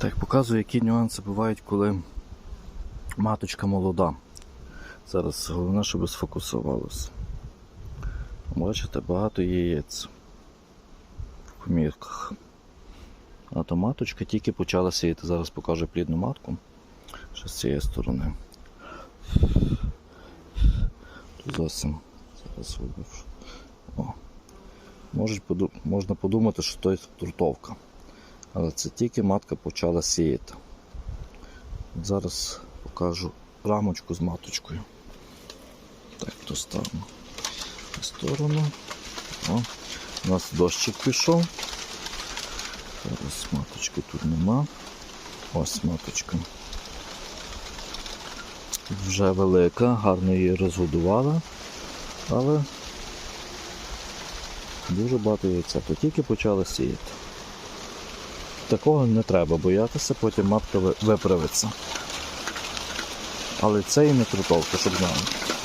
Так, показую, які нюанси бувають, коли маточка молода. Зараз головне, щоб сфокусувалося. Бачите, багато яєць в комірках. А то маточка тільки почала сіяти. Зараз покажу плідну матку. Ще з цієї сторони. Тут зовсім зараз вибив. Можна подумати, що то трутовка. Але це тільки матка почала сіяти. От Зараз покажу рамочку з маточкою. Так, то ставимо в сторону. О, у нас дощик пішов. Зараз маточки тут нема. Ось маточка. Вже велика, гарно її розгодувала, але дуже багато яйця. То тільки почала сіяти. Такого не треба боятися, потім мапка виправиться. Але це і не трутовка, щоб знали.